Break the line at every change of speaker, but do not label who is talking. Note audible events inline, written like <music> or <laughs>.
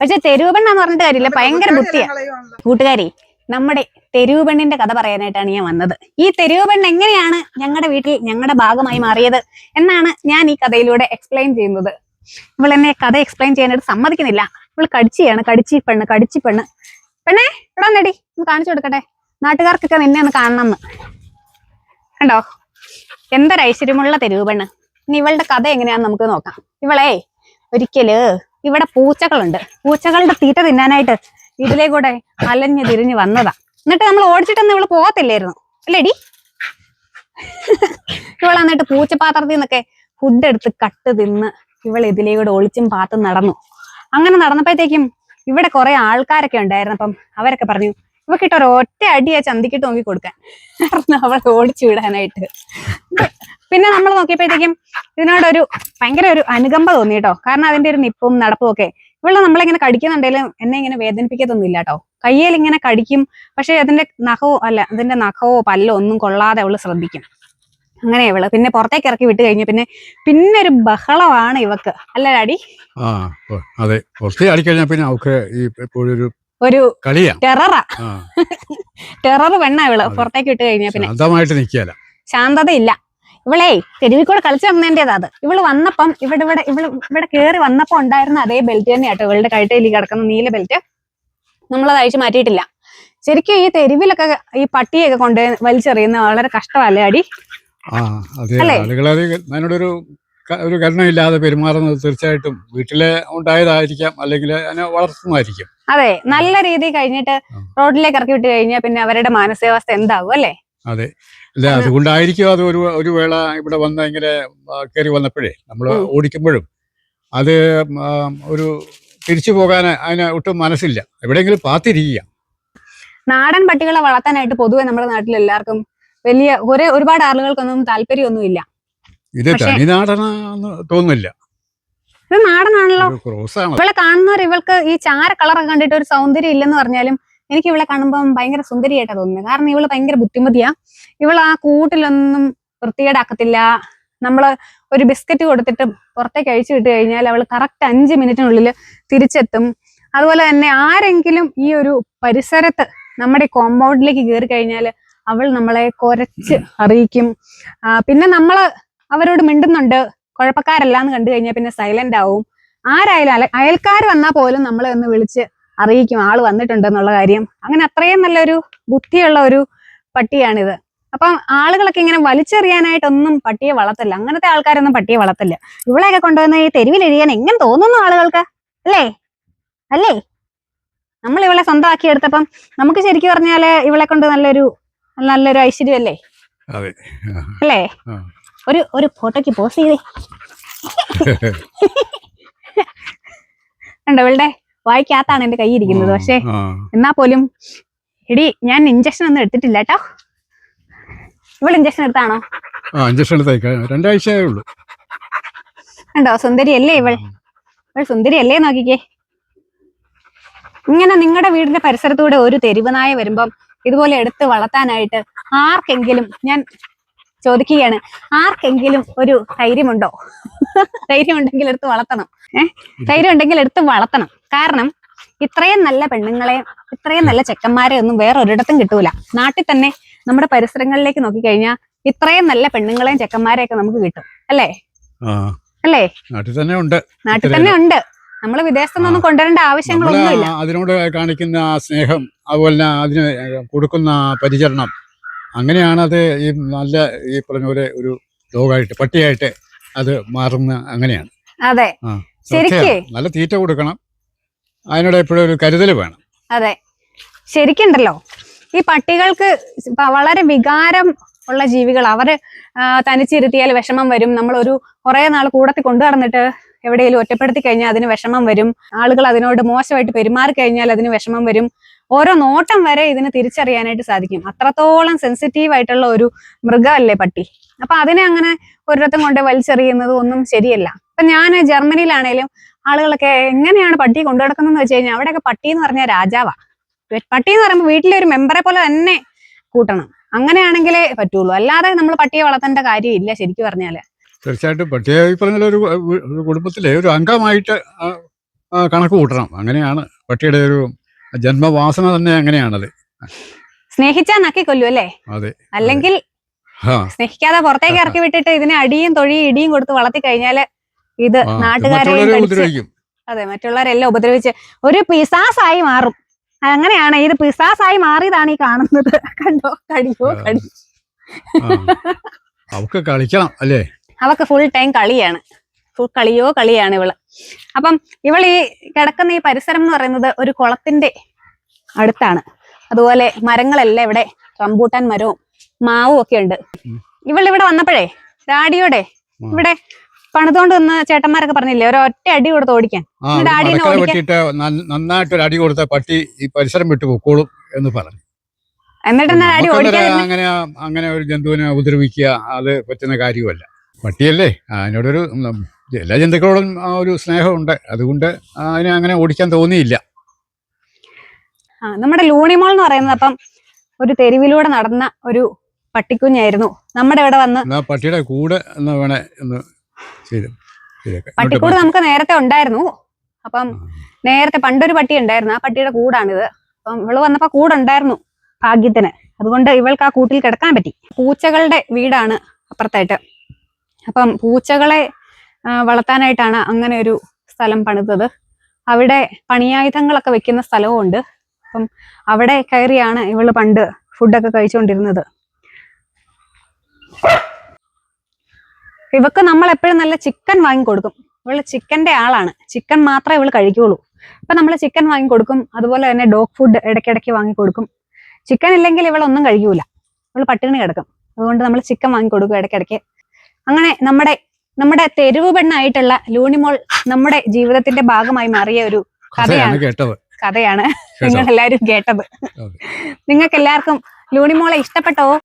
പക്ഷെ തെരുവ് പെണ്ണാന്ന് പറഞ്ഞിട്ട് കാര്യമില്ല. ഭയങ്കര ബുദ്ധിയാ കൂട്ടുകാരി നമ്മുടെ തെരുവുപെണ്ണിന്റെ കഥ പറയാനായിട്ടാണ് ഞാൻ വന്നത്. ഈ തെരുവുപെണ്ണ് എങ്ങനെയാണ് ഞങ്ങളുടെ വീട്ടിൽ ഞങ്ങളുടെ ഭാഗമായി മാറിയത് എന്നാണ് ഞാൻ ഈ കഥയിലൂടെ എക്സ്പ്ലെയിൻ ചെയ്യുന്നത്. ഇവൾ എന്നെ കഥ എക്സ്പ്ലെയിൻ ചെയ്യാനായിട്ട് സമ്മതിക്കുന്നില്ല. ഇവൾ കടിച്ചിയാണ്. കടിച്ചി പെണ്ണ് കടിച്ചി പെണ്ണ്. പെണ്ണേ എടാ നേടി ഒന്ന് കാണിച്ചു കൊടുക്കട്ടെ. നാട്ടുകാർക്കൊക്കെ നിന്നെ ഒന്ന് കാണണം എന്ന് കണ്ടോ? എന്തൊരു ഐശ്വര്യമുള്ള തെരുവ് പെണ്ണ് ഇനി ഇവളുടെ കഥ എങ്ങനെയാന്ന് നമുക്ക് നോക്കാം. ഇവളേ ഒരിക്കൽ ഇവിടെ പൂച്ചകളുണ്ട്. പൂച്ചകളുടെ തീറ്റ തിന്നാനായിട്ട് ഇതിലേ കൂടെ അലഞ്ഞു തിരിഞ്ഞ് വന്നതാ. എന്നിട്ട് നമ്മൾ ഓടിച്ചിട്ടൊന്നും ഇവൾ പോകത്തില്ലായിരുന്നു. അല്ലേടി? ഇവൾ എന്നിട്ട് പൂച്ചപാത്രത്തിൽ നിന്നൊക്കെ ഫുഡ് എടുത്ത് കട്ട് തിന്ന് ഇവൾ ഇതിലേ കൂടെ ഒളിച്ചും പാത്തും നടന്നു. അങ്ങനെ നടന്നപ്പോഴത്തേക്കും ഇവിടെ കുറെ ആൾക്കാരൊക്കെ ഉണ്ടായിരുന്നു. അപ്പം അവരൊക്കെ പറഞ്ഞു ഇവക്കിട്ട് ഒരു ഒറ്റ അടിയാ ചന്തിക്കിട്ട് നോക്കി കൊടുക്കാൻ. കാരണം അവളെ ഓടിച്ചു വിടാനായിട്ട്. പിന്നെ നമ്മൾ നോക്കിയപ്പോഴത്തേക്കും ഇതിനോടൊരു ഭയങ്കര ഒരു അനുകമ്പ തോന്നി കേട്ടോ. കാരണം അതിന്റെ ഒരു നിപ്പും നടപ്പും ഒക്കെ. ഇവിടെ നമ്മളിങ്ങനെ കടിക്കുന്നുണ്ടെങ്കിലും എന്നെ ഇങ്ങനെ വേദനിപ്പിക്കത്തൊന്നുമില്ല കേട്ടോ. കയ്യിൽ ഇങ്ങനെ കടിക്കും പക്ഷെ അതിന്റെ നഖവോ അല്ല അതിന്റെ നഖവോ പല്ലോ ഒന്നും കൊള്ളാതെ അവൾ ശ്രദ്ധിക്കും. അങ്ങനെ ഇവൾ പിന്നെ പുറത്തേക്ക് ഇറക്കി വിട്ട് കഴിഞ്ഞ. പിന്നെ പിന്നെ ഒരു ബഹളമാണ് ഇവക്ക്. അല്ല ഡാഡി?
ആ അതെ. പിന്നെ അവക്ക് ഈ ഒരു
ഒരു ടെററാ. ടെറർ പെണ്ണ
ഇവൾ.
പുറത്തേക്ക് വിട്ട് കഴിഞ്ഞാ പിന്നെ.
ശാന്തമായിട്ട് നിൽക്കുകയല്ല.
ശാന്തതയില്ല. ഇവളേ തെരുവിൽ കൂടെ കളിച്ചു വന്നതിന്റെതാ അത് ഇവൾ വന്നപ്പം ഇവിടെ ഇവിടെ ഇവൾ ഇവിടെ കേറി വന്നപ്പോ ഉണ്ടായിരുന്ന അതേ ബെൽറ്റ് തന്നെയാട്ടോ ഇവളുടെ കഴുത്തയിൽ കിടക്കുന്ന നീല ബെൽറ്റ് നമ്മളത് അഴിച്ചു മാറ്റിയിട്ടില്ല. ശരിക്കും ഈ തെരുവിലൊക്കെ ഈ പട്ടിയൊക്കെ കൊണ്ട് വലിച്ചെറിയുന്ന വളരെ കഷ്ടമല്ലേ അടി?
അതിനോടൊരു ഒരു കരുണയില്ലാതെ പെരുമാറുന്നത് തീർച്ചയായിട്ടും വീട്ടിലെ ഉണ്ടായതായിരിക്കാം അല്ലെങ്കിൽ അതിനെ വളർത്തുന്നതായിരിക്കും.
അതെ നല്ല രീതിയിൽ കഴിഞ്ഞിട്ട്. റോഡിലേക്ക് ഇറക്കി വിട്ട് കഴിഞ്ഞാൽ പിന്നെ അവരുടെ മാനസികാവസ്ഥ എന്താകും അല്ലേ?
അതെ. അല്ല അതുകൊണ്ടായിരിക്കും അത് ഒരു ഒരു വേള ഇവിടെ വന്ന് ഇങ്ങനെ കയറി വന്നപ്പോഴേ നമ്മൾ ഓടിക്കുമ്പോഴും അത് ഒരു തിരിച്ചു പോകാൻ അതിന് ഒട്ടും മനസ്സില്ല. എവിടെയെങ്കിലും പാത്തിരിക്കുക.
നാടൻ പട്ടികളെ വളർത്താനായിട്ട് പൊതുവെ നമ്മുടെ നാട്ടിൽ എല്ലാവർക്കും വലിയ ഒരേ ഒരുപാട് ആളുകൾക്കൊന്നും താല്പര്യമൊന്നുമില്ല.
ഇത് തനിനാടനാന്ന് തോന്നുന്നില്ല.
ഇത് നാടനാണല്ലോ. ഇവളെ കാണുന്നവർ ഇവൾക്ക് ഈ ചാര കളറൊക്കെ കണ്ടിട്ട് ഒരു സൗന്ദര്യം ഇല്ലെന്ന് പറഞ്ഞാലും എനിക്ക് ഇവളെ കാണുമ്പോൾ ഭയങ്കര സുന്ദരിയായിട്ടാണ് തോന്നുന്നത്. കാരണം ഇവൾ ഭയങ്കര ബുദ്ധിമതിയാ. ഇവൾ ആ കൂട്ടിലൊന്നും വൃത്തികേടാക്കത്തില്ല. നമ്മൾ ഒരു ബിസ്ക്കറ്റ് കൊടുത്തിട്ട് പുറത്തേക്ക് അഴിച്ചു വിട്ട് കഴിഞ്ഞാൽ അവൾ കറക്റ്റ് അഞ്ച് മിനിറ്റിനുള്ളിൽ തിരിച്ചെത്തും. അതുപോലെ തന്നെ ആരെങ്കിലും ഈ ഒരു പരിസരത്ത് നമ്മുടെ കോമ്പൗണ്ടിലേക്ക് കയറി കഴിഞ്ഞാൽ അവൾ നമ്മളെ കുരച്ച് അറിയിക്കും. പിന്നെ നമ്മൾ അവരോട് മിണ്ടുന്നുണ്ട്. കുഴപ്പക്കാരല്ല എന്ന് കണ്ടു കഴിഞ്ഞാൽ പിന്നെ സൈലന്റ് ആവും. ആരായാലും അയൽക്കാർ വന്നാൽ പോലും നമ്മളെ ഒന്ന് വിളിച്ച് അറിയിക്കും ആൾ വന്നിട്ടുണ്ട് എന്നുള്ള കാര്യം. അങ്ങനെ അത്രയും നല്ലൊരു ബുദ്ധിയുള്ള ഒരു പട്ടിയാണിത്. അപ്പം ആളുകളൊക്കെ ഇങ്ങനെ വലിച്ചെറിയാനായിട്ടൊന്നും പട്ടിയെ വളർത്തില്ല. അങ്ങനത്തെ ആൾക്കാരൊന്നും പട്ടിയെ വളർത്തില്ല. ഇവളെയൊക്കെ കൊണ്ടുവന്ന് ഈ തെരുവിലെഴിയാൻ എങ്ങനെ തോന്നുന്നു ആളുകൾക്ക്? അല്ലേ? അല്ലേ? നമ്മൾ ഇവളെ സ്വന്തമാക്കി എടുത്തപ്പം നമുക്ക് ശരിക്കും പറഞ്ഞാൽ ഇവളെ കൊണ്ട് നല്ലൊരു നല്ലൊരു
ഐശ്വര്യം
അല്ലേ?
അല്ലേ
ഒരു ഒരു ഫോട്ടോക്ക് പോസ്റ്റ് ചെയ്തേ. <laughs> ഉണ്ടോ ഇവളുടെ? വായിക്കകത്താണ് എന്റെ കൈ ഇരിക്കുന്നത് പക്ഷെ എന്നാ പോലും. എടി ഞാൻ ഇഞ്ചക്ഷൻ ഒന്നും എടുത്തിട്ടില്ല കേട്ടോ. ഇവൾ ഇഞ്ചക്ഷൻ എടുത്താണോ?
ഇഞ്ചക്ഷൻ രണ്ടാഴ്ചയേ ഉള്ളൂ.
കണ്ടോ സുന്ദരി അല്ലേ ഇവൾ ഇവൾ സുന്ദരി അല്ലേ നോക്കിക്കേ. ഇങ്ങനെ നിങ്ങളുടെ വീടിന്റെ പരിസരത്തൂടെ ഒരു തെരുവ് നായ വരുമ്പം ഇതുപോലെ എടുത്ത് വളർത്താനായിട്ട് ആർക്കെങ്കിലും ഞാൻ ചോദിക്കുകയാണ് ആർക്കെങ്കിലും ഒരു ധൈര്യമുണ്ടോ? ധൈര്യം ഉണ്ടെങ്കിൽ എടുത്ത് വളർത്തണം. ഏഹ് ധൈര്യം ഉണ്ടെങ്കിൽ എടുത്ത് വളർത്തണം. കാരണം ഇത്രയും നല്ല പെണ്ണുങ്ങളെ ഇത്രയും നല്ല ചെക്കന്മാരെ ഒന്നും വേറെ ഒരിടത്തും കിട്ടൂല. നാട്ടിൽ തന്നെ നമ്മുടെ പരിസരങ്ങളിലേക്ക് നോക്കിക്കഴിഞ്ഞാൽ ഇത്രയും നല്ല പെണ്ണുങ്ങളെയും ചെക്കന്മാരെയൊക്കെ നമുക്ക് കിട്ടും. അല്ലേ? അല്ലേ?
നാട്ടിൽ തന്നെ ഉണ്ട്.
നാട്ടിൽ തന്നെ ഉണ്ട്. നമ്മൾ വിദേശത്തുനിന്നൊന്നും കൊണ്ടുവരേണ്ട ആവശ്യങ്ങളൊന്നുമില്ല
അതിനോട് കാണിക്കുന്ന സ്നേഹം അതുപോലെ തന്നെ അതിന് കൊടുക്കുന്ന പരിചരണം അങ്ങനെയാണ് അത് ഈ നല്ല ഈ പറഞ്ഞ പോലെ ഒരു ഡോഗായിട്ട് പട്ടിയായിട്ട് അത് മാറുന്ന അങ്ങനെയാണ്.
അതെ. ശരിക്കും.
നല്ല തീറ്റ കൊടുക്കണം. അതിനോട് എപ്പോഴും ഒരു കരുതൽ വേണം.
അതെ. ശരിക്കുണ്ടല്ലോ. ഈ പട്ടികൾക്ക് വളരെ വികാരം ഉള്ള ജീവികൾ അവർ തനിച്ചിരുത്തിയാൽ വിഷമം വരും. നമ്മൾ ഒരു കുറെ നാൾ കൂടത്തി കൊണ്ടു നടന്നിട്ട് എവിടെയെങ്കിലും ഒറ്റപ്പെടുത്തി കഴിഞ്ഞാൽ അതിന് വിഷമം വരും. ആളുകൾ അതിനോട് മോശമായിട്ട് പെരുമാറി കഴിഞ്ഞാൽ അതിന് വിഷമം വരും. ഓരോ നോട്ടം വരെ ഇതിന് തിരിച്ചറിയാനായിട്ട് സാധിക്കും. അത്രത്തോളം സെൻസിറ്റീവ് ആയിട്ടുള്ള ഒരു മൃഗമല്ലേ പട്ടി. അപ്പൊ അതിനെ അങ്ങനെ ഒരിടത്തും കൊണ്ട് വലിച്ചെറിയുന്നത് ഒന്നും ശരിയല്ല. ഇപ്പൊ ഞാൻ ജർമ്മനിയിലാണേലും ആളുകളൊക്കെ എങ്ങനെയാണ് പട്ടിയെ കൊണ്ടു കിടക്കുന്നതെന്ന് വെച്ച് കഴിഞ്ഞാൽ അവിടെയൊക്കെ പട്ടി എന്ന് പറഞ്ഞാൽ രാജാവാ. പട്ടി എന്ന് പറയുമ്പോൾ വീട്ടിലെ ഒരു മെമ്പറെ പോലെ തന്നെ കൂട്ടണം. അങ്ങനെയാണെങ്കിലേ പറ്റുള്ളൂ. അല്ലാതെ നമ്മൾ പട്ടിയെ വളർത്തേണ്ട കാര്യമില്ല ശരിക്കും പറഞ്ഞാൽ.
തീർച്ചയായിട്ടും പട്ടിയെ പറഞ്ഞ ഒരു കുടുംബത്തിലെ ഒരു അംഗമായിട്ട് കണക്ക് കൂട്ടണം. അങ്ങനെയാണ് പട്ടിയുടെ ഒരു ജന്മവാസന തന്നെ അങ്ങനെയാണത്.
സ്നേഹിച്ചാ നക്കി കൊല്ലു അല്ലേ?
അതെ.
അല്ലെങ്കിൽ സ്നേഹിക്കാതെ പുറത്തേക്ക് ഇറക്കി വിട്ടിട്ട് ഇതിനെ അടിയും തൊഴിയും ഇടിയും കൊടുത്ത് വളർത്തി കഴിഞ്ഞാൽ ഇത്
നാട്ടുകാരെ ഇത്
നാട്ടുകാരെയും കടിച്ച് അതെ മറ്റുള്ളവരെല്ലാം ഉപദ്രവിച്ച് ഒരു പിസാസായി മാറും. അങ്ങനെയാണ് ഇത് പിസാസായി മാറിയതാണ് ഈ കാണുന്നത്. <laughs> കണ്ടോ? കടിയോ. കടി.
അവക്ക് കളിക്കണം അല്ലേ?
അവക്ക് ഫുൾ ടൈം കളിയാണ്. ഫുൾ കളിയോ കളിയാണ് ഇവൾ. അപ്പം ഇവൾ ഈ കിടക്കുന്ന ഈ പരിസരം എന്ന് പറയുന്നത് ഒരു കുളത്തിന്റെ അടുത്താണ്. അതുപോലെ മരങ്ങളെല്ലാം ഇവിടെ റംബൂട്ടാൻ മരവും മാവും ഒക്കെ ഉണ്ട്.
ഇവളിവിടെ
ഇവൾ ഇവിടെ വന്നപ്പോഴേ
രാഡിയോടെ
ഇവിടെ പണിതുകൊണ്ട് വന്ന ചേട്ടന്മാരൊക്കെ പറഞ്ഞില്ലേ ഒരു ഒറ്റ അടി കൊടുത്ത് ഓടിക്കാൻ.
ഒരു
ആടിനെ
മടക്കല
ഓടിക്കാൻ-
വെട്ടിയിട്ട് നന്ന- നന്നായിട്ടൊരു അടി കൊടുത്ത പട്ടി ഈ പരിസരം വിട്ടു പൊക്കോളും എന്ന് പറഞ്ഞു.
എന്നിട്ട് എന്നാ
അടി
ഓടിക്കാൻ
അങ്ങനെ അങ്ങനെ ഒരു ജന്തുവിനെ ഉപദ്രവിക്കുക അത് പറ്റുന്ന കാര്യമല്ല. പട്ടിയല്ലേ അതിനോടൊരു എല്ലാ ജന്തുക്കളോടും ആ ഒരു സ്നേഹമുണ്ട്. അതുകൊണ്ട് അതിനെ അങ്ങനെ ഓടിക്കാൻ തോന്നിയില്ല.
നമ്മുടെ ലൂണിമോൾ എന്ന് പറയുന്നത് അപ്പം ഒരു തെരുവിലൂടെ നടന്ന ഒരു പട്ടിക്കുഞ്ഞായിരുന്നു. നമ്മുടെ ഇവിടെ വന്ന്
പട്ടിയുടെ കൂടെ എന്ന് വേണേ
പട്ടിക്കൂട് നമുക്ക് നേരത്തെ ഉണ്ടായിരുന്നു. അപ്പം നേരത്തെ പണ്ടൊരു പട്ടി ഉണ്ടായിരുന്നു. ആ പട്ടിയുടെ കൂടാണിത്. അപ്പം ഇവൾ വന്നപ്പോ കൂടുണ്ടായിരുന്നു ഭാഗ്യത്തിന്. അതുകൊണ്ട് ഇവൾക്ക് ആ കൂട്ടിൽ കിടക്കാൻ പറ്റി. പൂച്ചകളുടെ വീടാണ് അപ്പുറത്തായിട്ട്. അപ്പം പൂച്ചകളെ വളർത്താനായിട്ടാണ് അങ്ങനെ ഒരു സ്ഥലം പണിതത്. അവിടെ പണിയായുധങ്ങളൊക്കെ വെക്കുന്ന സ്ഥലവും ഉണ്ട് അപ്പം അവിടെ കയറിയാണ് ഇവൾ പണ്ട് ഫുഡൊക്കെ കഴിച്ചുകൊണ്ടിരുന്നത് ഇവക്ക് നമ്മൾ എപ്പോഴും നല്ല ചിക്കൻ വാങ്ങി കൊടുക്കും. ഇവൾ ചിക്കന്റെ ആളാണ്. ചിക്കൻ മാത്രമേ ഇവൾ കഴിക്കുള്ളൂ അപ്പൊ നമ്മൾ ചിക്കൻ വാങ്ങി കൊടുക്കും. അതുപോലെ തന്നെ ഡോഗ് ഫുഡ് ഇടയ്ക്കിടയ്ക്ക് വാങ്ങി കൊടുക്കും. ചിക്കൻ ഇല്ലെങ്കിൽ ഇവളൊന്നും കഴിക്കൂല. ഇവൾ പട്ടിണി കിടക്കും. അതുകൊണ്ട് നമ്മൾ ചിക്കൻ വാങ്ങി കൊടുക്കും ഇടയ്ക്കിടയ്ക്ക്. അങ്ങനെ നമ്മുടെ നമ്മുടെ തെരുവ് പെണ്ണായിട്ടുള്ള ലൂണിമോൾ നമ്മുടെ ജീവിതത്തിന്റെ ഭാഗമായി മാറിയ ഒരു
കഥയാണ്
കഥയാണ് കഥയാണ് നിങ്ങൾ എല്ലാവരും കേട്ടത്. നിങ്ങൾക്ക് എല്ലാവർക്കും ലൂണിമോളെ ഇഷ്ടപ്പെട്ടോ?